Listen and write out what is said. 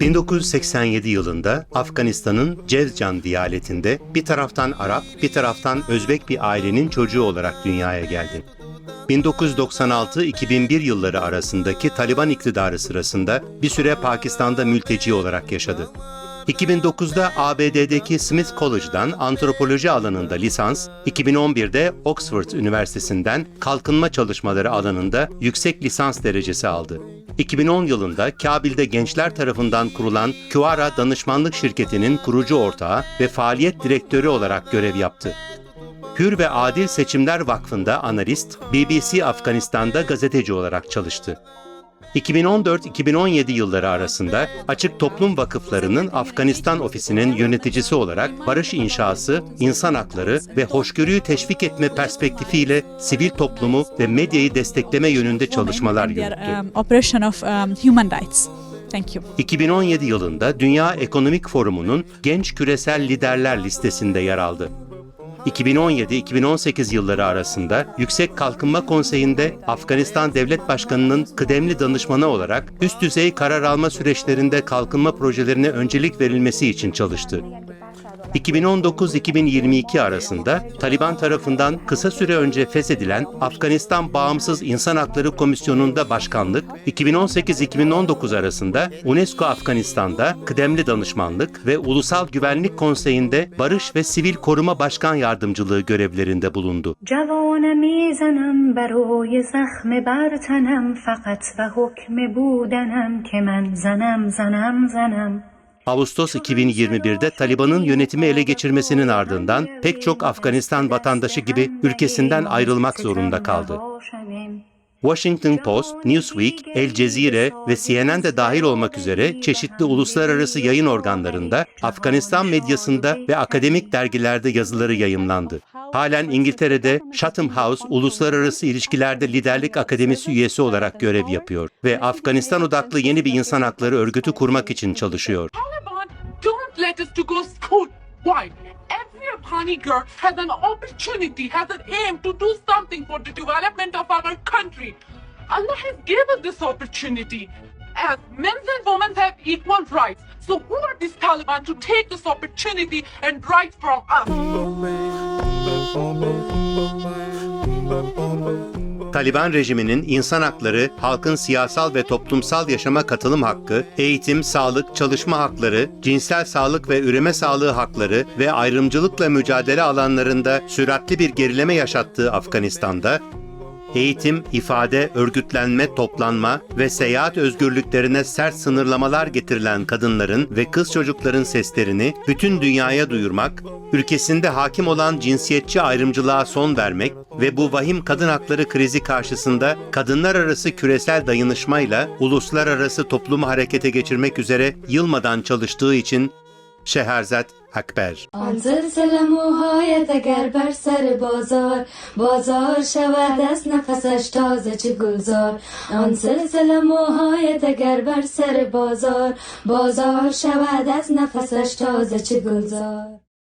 ...1987 yılında Afganistan'ın Cezcan vilayetinde bir taraftan Arap, bir taraftan Özbek bir ailenin çocuğu olarak dünyaya geldi. 1996-2001 yılları arasındaki Taliban iktidarı sırasında bir süre Pakistan'da mülteci olarak yaşadı. 2009'da ABD'deki Smith College'dan antropoloji alanında lisans, 2011'de Oxford Üniversitesi'nden kalkınma çalışmaları alanında yüksek lisans derecesi aldı. 2010 yılında Kabil'de gençler tarafından kurulan Kuara Danışmanlık Şirketi'nin kurucu ortağı ve faaliyet direktörü olarak görev yaptı. Hür ve Adil Seçimler Vakfı'nda analist, BBC Afganistan'da gazeteci olarak çalıştı. 2014-2017 yılları arasında Açık Toplum Vakıfları'nın Afganistan ofisinin yöneticisi olarak barış inşası, insan hakları ve hoşgörüyü teşvik etme perspektifiyle sivil toplumu ve medyayı destekleme yönünde çalışmalar yürüttü. um, operation of um. 2017 yılında Dünya Ekonomik Forumu'nun Genç Küresel Liderler listesinde yer aldı. 2017-2018 yılları arasında Yüksek Kalkınma Konseyi'nde Afganistan Devlet Başkanı'nın kıdemli danışmanı olarak üst düzey karar alma süreçlerinde kalkınma projelerine öncelik verilmesi için çalıştı. 2019-2022 arasında Taliban tarafından kısa süre önce feshedilen Afganistan Bağımsız İnsan Hakları Komisyonu'nda başkanlık, 2018-2019 arasında UNESCO Afganistan'da kıdemli danışmanlık ve Ulusal Güvenlik Konseyi'nde barış ve sivil koruma başkan yardımcılığı görevlerinde bulundu. Ağustos 2021'de Taliban'ın yönetimi ele geçirmesinin ardından pek çok Afganistan vatandaşı gibi ülkesinden ayrılmak zorunda kaldı. Washington Post, Newsweek, El Cezire ve CNN de dahil olmak üzere çeşitli uluslararası yayın organlarında, Afganistan medyasında ve akademik dergilerde yazıları yayımlandı. Halen İngiltere'de Chatham House Uluslararası İlişkilerde Liderlik Akademisi üyesi olarak görev yapıyor ve Afganistan odaklı yeni bir insan hakları örgütü kurmak için çalışıyor. Let us to go school. Why? Every Afghani girl has an opportunity, has an aim to do something for the development of our country. Allah has given this opportunity. As men and women have equal rights. So who are these Taliban to take this opportunity and right from us? Taliban rejiminin insan hakları, halkın siyasal ve toplumsal yaşama katılım hakkı, eğitim, sağlık, çalışma hakları, cinsel sağlık ve üreme sağlığı hakları ve ayrımcılıkla mücadele alanlarında süratli bir gerileme yaşattığı Afganistan'da, eğitim, ifade, örgütlenme, toplanma ve seyahat özgürlüklerine sert sınırlamalar getirilen kadınların ve kız çocukların seslerini bütün dünyaya duyurmak, ülkesinde hakim olan cinsiyetçi ayrımcılığa son vermek ve bu vahim kadın hakları krizi karşısında kadınlar arası küresel dayanışmayla uluslararası toplumu harekete geçirmek üzere yılmadan çalıştığı için Şeherzat Akber. آن سلسله موهایت اگر بر سر بازار بازار شود از نفسش تازه چه گلزار آن سلسله موهایت اگر بر سر بازار بازار شود از نفسش تازه چه گلزار